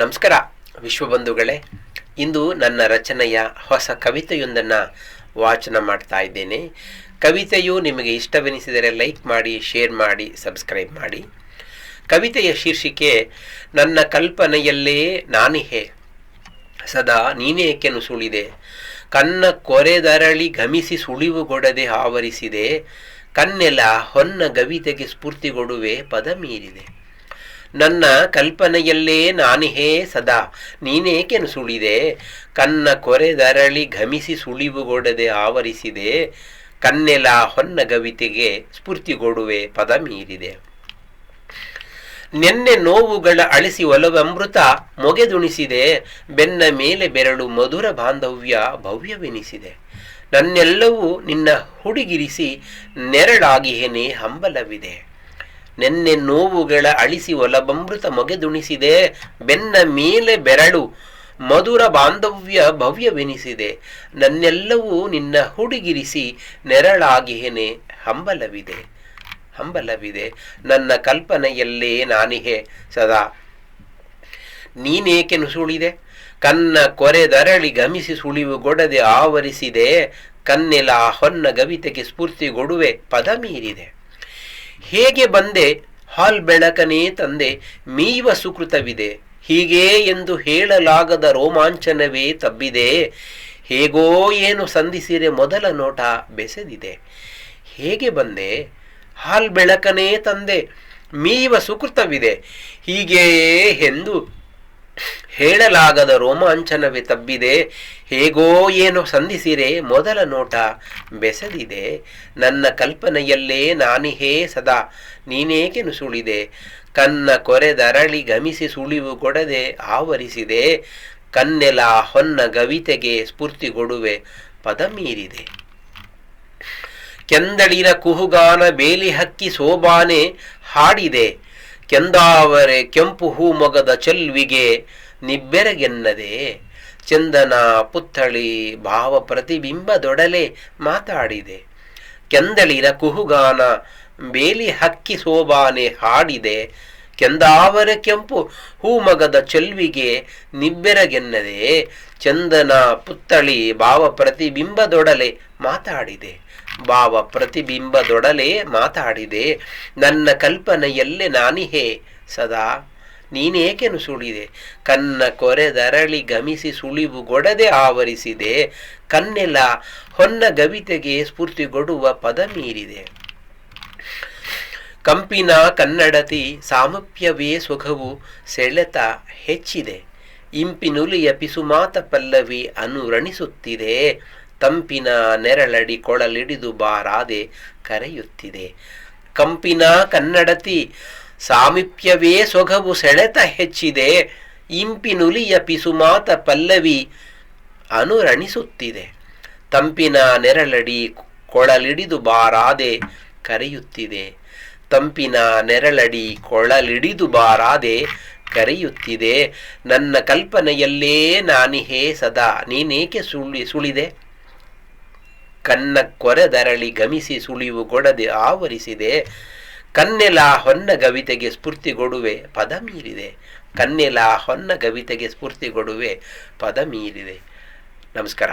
ನಮಸ್ಕಾರ, ವಿಶ್ವಬಂಧುಗಳೇ. ಇಂದು ನನ್ನ ರಚನೆಯ ಹೊಸ ಕವಿತೆಯೊಂದನ್ನು ವಾಚನ ಮಾಡ್ತಾ ಇದ್ದೇನೆ. ಕವಿತೆಯು ನಿಮಗೆ ಇಷ್ಟವೆನಿಸಿದರೆ ಲೈಕ್ ಮಾಡಿ, ಶೇರ್ ಮಾಡಿ, ಸಬ್ಸ್ಕ್ರೈಬ್ ಮಾಡಿ. ಕವಿತೆಯ ಶೀರ್ಷಿಕೆ, ನನ್ನ ಕಲ್ಪನೆಯಲ್ಲೇ ನಾನಿಹೆ ಸದಾ ನೀನೇಕೆ ನುಸುಳಿದೆ ಕನ್ನ ಕೊರೆದರಳಿ ಸುಳಿವು ಸುಳಿವುಗೊಡದೆ ಆವರಿಸಿದೆ. ಕನ್ನೆಲ ಹೊನ್ನ ಗವಿತೆಗೆ ಸ್ಫೂರ್ತಿಗೊಡುವೆ ಪದ ಮೀರಿದೆ. ನನ್ನ ಕಲ್ಪನೆಯಲ್ಲೇ ನಾನಿಹೇ ಸದಾ. ನೀನೇಕೆನು ಸುಳಿದೆ? ಕನ್ನ ಕೊರೆದರಳಿ ಘಮಿಸಿ ಸುಳಿವುಗೊಡದೆ ಆವರಿಸಿದೆ. ಕನ್ನೆಲ ಹೊನ್ನ ಗವಿತೆಗೆ ಸ್ಫೂರ್ತಿಗೊಡುವೆ ಪದ ಮೀರಿದೆ. ನೆನ್ನೆ ನೋವುಗಳ ಅಳಿಸಿ ಒಲವಮೃತ ಮೊಗೆದುಣಿಸಿದೆ. ಬೆನ್ನ ಮೇಲೆ ಬೆರಳು ಮಧುರ ಬಾಂಧವ್ಯ ಭವ್ಯವೆನಿಸಿದೆ. ನನ್ನೆಲ್ಲವೂ ನಿನ್ನ ಹುಡುಗಿರಿಸಿ ನೆರಳಾಗಿಹೆನೆ ಹಂಬಲವಿದೆ. ನೆನ್ನೆ ನೋವುಗಳ ಅಳಿಸಿ ಒಲಬಮೃತ ಮೊಗೆದುಣಿಸಿದೆ, ಬೆನ್ನ ಮೇಲೆ ಬೆರಳು, ಮಧುರ ಬಾಂಧವ್ಯ ಭವ್ಯವೆನಿಸಿದೆ. ನನ್ನೆಲ್ಲವೂ ನಿನ್ನ ಹುಡುಗಿರಿಸಿ ನೆರಳಾಗಿಹೆನೆ. ಹಂಬಲವಿದೆ ಹಂಬಲವಿದೆ. ನನ್ನ ಕಲ್ಪನೆಯಲ್ಲೇ ನಾನಿಹೆ ಸದಾ. ನೀನೇಕೆ ನುಸುಳಿದೆ ಕನ್ನ ಕೊರೆದರಳಿ ಗಮಿಸಿ ಸುಳಿವು ಗೊಡದೆ ಆವರಿಸಿದೆ. ಕನ್ನೆಲ ಹೊನ್ನ ಗವಿತೆಗೆ ಸ್ಫೂರ್ತಿಗೊಡುವೆ ಪದ ಮೀರಿದೆ ಹೇಗೆ ಬಂದೆ? ಹಾಲ್ ಬೆಳಕನೇ ತಂದೆ, ಮೀವ ಸುಕೃತವಿದೆ. ಹೀಗೆ ಎಂದು ಹೇಳಲಾಗದ ರೋಮಾಂಚನವೇ ತಬ್ಬಿದೆ. ಹೇಗೋ ಏನು ಸಂಧಿಸಿರೆ ಮೊದಲ ನೋಟ ಬೆಸೆದಿದೆ. ಹೇಗೆ ಬಂದೆ? ಹಾಲ್ ಬೆಳಕನೇ ತಂದೆ, ಮೀವ ಸುಕೃತವಿದೆ. ಹೀಗೆಯೇ ಎಂದು ಹೇಳಲಾಗದ ರೋಮಾಂಚನವೇ ತಬ್ಬಿದೆ. ಹೇಗೋ ಏನೋ ಸಂಧಿಸಿರೆ, ಮೊದಲ ನೋಟ ಬೆಸದಿದೆ. ನನ್ನ ಕಲ್ಪನೆಯಲ್ಲೇ ನಾನಿಹೇ ಸದಾ ನೀನೇಕೆ ನುಸುಳಿದೆ ಕನ್ನ ಕೊರೆದರಳಿ ಗಮಿಸಿ ಸುಳಿವು ಕೊಡದೆ ಆವರಿಸಿದೆ. ಕನ್ನೆಲ ಹೊನ್ನ ಗವಿತೆಗೆ ಸ್ಫೂರ್ತಿಗೊಡುವೆ ಪದ ಮೀರಿದೆ. ಕೆಂದಳಿರ ಕುಹುಗಾನ ಬೇಲಿ ಹಕ್ಕಿ ಸೋಬಾನೆ ಹಾಡಿದೆ. ಕೆಂದಾವರೆ ಕೆಂಪು ಹೂ ಮೊಗದ ಚೆಲ್ವಿಗೆ ನಿಬ್ಬೆರಗೆನ್ನದೆ ಚಂದನ ಪುತ್ಥಳಿ ಭಾವ ಪ್ರತಿಬಿಂಬದೊಡಲೆ ಮಾತಾಡಿದೆ. ಕೆಂದಳಿರ ಕುಹುಗಾನ ಬೇಲಿ ಹಕ್ಕಿ ಸೋಬಾನೆ ಹಾಡಿದೆ. ಕೆಂದಾವರ ಕೆಂಪು ಹೂಮಗದ ಚೆಲ್ವಿಗೆ ನಿಬ್ಬೆರಗೆನ್ನದೆ ಚಂದನ ಪುತ್ತಳಿ ಭಾವ ಪ್ರತಿಬಿಂಬದೊಡಲೆ ಮಾತಾಡಿದೆ. ಭಾವ ಪ್ರತಿಬಿಂಬದೊಡಲೆ ಮಾತಾಡಿದೆ. ನನ್ನ ಕಲ್ಪನೆಯಲ್ಲೇ ನಾನಿಹೇ ಸದಾ ನೀನೇಕೆ ಸುಳಿದೆ? ಕನ್ನ ಕೊರೆದರಳಿ ಗಮಿಸಿ ಸುಳಿವು ಗೊಡದೆ ಆವರಿಸಿದೆ. ಕನ್ನೆಲ ಹೊನ್ನ ಗವಿತೆಗೆ ಸ್ಫೂರ್ತಿಗೊಡುವ ಪದ ಮೀರಿದೆ. ಕಂಪಿನ ಕನ್ನಡತಿ ಸಾಮಪ್ಯವೇ ಸೊಗವು ಸೆಳೆತ ಹೆಚ್ಚಿದೆ. ಇಂಪಿನುಲಿಯ ಪಿಸುಮಾತ ಪಲ್ಲವಿ ಅನುರಣಿಸುತ್ತಿದೆ. ತಂಪಿನ ನೆರಳಡಿ ಕೊಳಲಿಡಿದು ಬಾರಾದೆ ಕರೆಯುತ್ತಿದೆ. ಕಂಪಿನ ಕನ್ನಡತಿ ಸಾಮೀಪ್ಯವೇ ಸೊಗವು ಸೆಳೆತ ಹೆಚ್ಚಿದೆ, ಇಂಪಿನುಲಿಯ ಪಿಸುಮಾತ ಪಲ್ಲವಿ ಅನುರಣಿಸುತ್ತಿದೆ. ತಂಪಿನ ನೆರಳಡಿ ಕೊಳಲಿಡಿದು ಬಾರಾದೆ ಕರೆಯುತ್ತಿದೆ. ತಂಪಿನ ನೆರಳಡಿ ಕೊಳಲಿಡಿದು ಬಾರಾದೆ ಕರೆಯುತ್ತಿದೆ. ನನ್ನ ಕಲ್ಪನೆಯಲ್ಲೇ ನಾನಿಹೇ ಸದಾ, ನೀನೇಕೆ ಸುಳಿ, ಸುಳಿದೆ? ಕನ್ನ ಕೊರೆದರಳಿ ಗಮಿಸಿ ಸುಳಿವು ಗೊಡದೆ ಆವರಿಸಿದೆ. ಕನ್ನೆಲ ಹೊನ್ನ ಗವಿತೆಗೆ ಸ್ಫೂರ್ತಿ ಕೊಡುವೆ ಪದ ಮೀರಿದೆ. ಕನ್ನೆಲ ಹೊನ್ನ ಗವಿತೆಗೆ ಸ್ಫೂರ್ತಿಗೊಡುವೆ ಪದ ಮೀರಿದೆ. ನಮಸ್ಕಾರ.